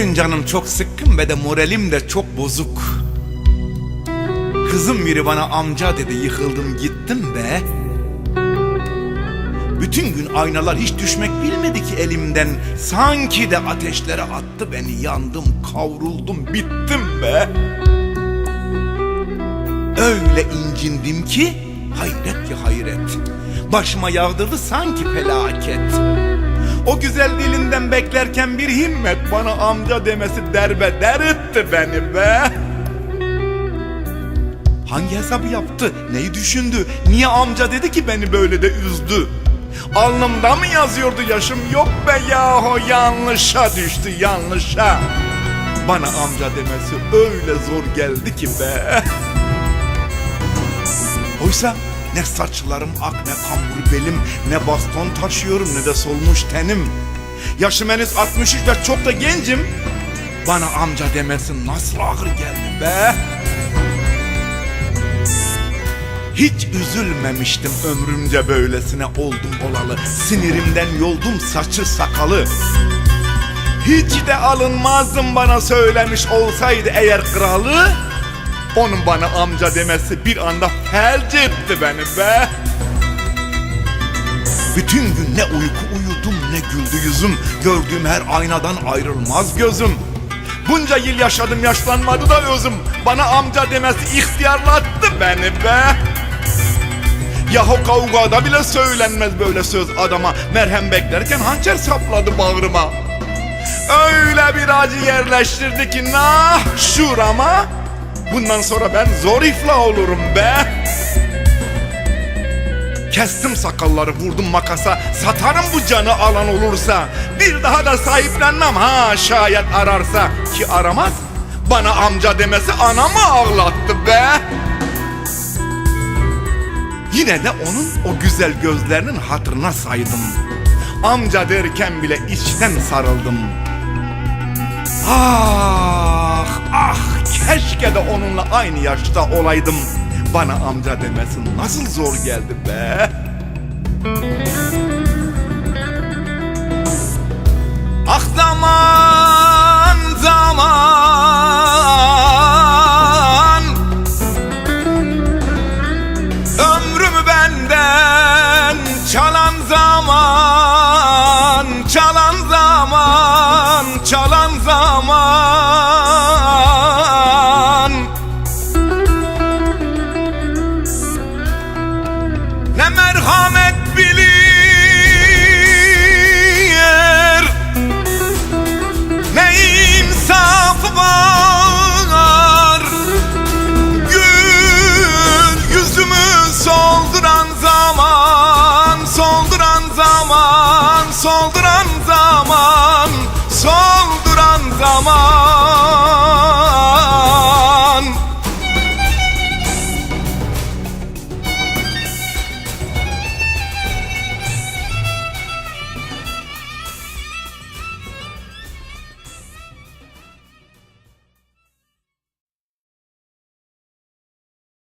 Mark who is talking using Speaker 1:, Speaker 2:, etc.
Speaker 1: Bugün canım çok sıkkın ve de moralim de çok bozuk. Kızım biri bana amca dedi yıkıldım gittim be. Bütün gün aynalar hiç düşmek bilmedi ki elimden. Sanki de ateşlere attı beni yandım kavruldum bittim be. Öyle incindim ki hayret ya hayret. Başıma yağdırdı sanki felaket. O güzel dilinden beklerken bir himmet bana amca demesi derbe der etti beni be. Hangi hesabı yaptı? Neyi düşündü? Niye amca dedi ki beni böyle de üzdü? Alnımda mı yazıyordu yaşım? Yok be yahu yanlışa düştü yanlışa. Bana amca demesi öyle zor geldi ki be. Oysa ne saçlarım ak ne kambur belim Ne baston taşıyorum ne de solmuş tenim. Yaşım henüz 63 ve çok da gencim. Bana amca demesi nasıl ağır geldi be? Hiç üzülmemiştim ömrümce böylesine oldum olalı. Sinirimden yoldum saçı sakalı. Hiç de alınmazdım bana söylemiş olsaydı eğer kralı onun bana amca demesi bir anda felç etti beni be. Bütün gün ne uyku uyudum ne güldü yüzüm. Gördüğüm her aynadan ayrılmaz gözüm. Bunca yıl yaşadım yaşlanmadı da özüm. Bana amca demesi ihtiyarlattı beni be. Yahu kavgada bile söylenmez böyle söz adama. Merhem beklerken hançer sapladı bağrıma. Öyle bir acı yerleştirdi ki nah şurama. Bundan sonra ben zor iflah olurum be. Kestim sakalları vurdum makasa. Satarım bu canı alan olursa. Bir daha da sahiplenmem ha şayet ararsa. Ki aramaz. Bana amca demesi anamı ağlattı be. Yine de onun o güzel gözlerinin hatırına saydım. Amca derken bile içten sarıldım. Ah keşke de onunla aynı yaşta olaydım. Bana amca demesi nasıl zor geldi be. Ah zaman zaman Ömrümü benden çalan zaman Çalan zaman Çalan zaman Solduran zaman Solduran zaman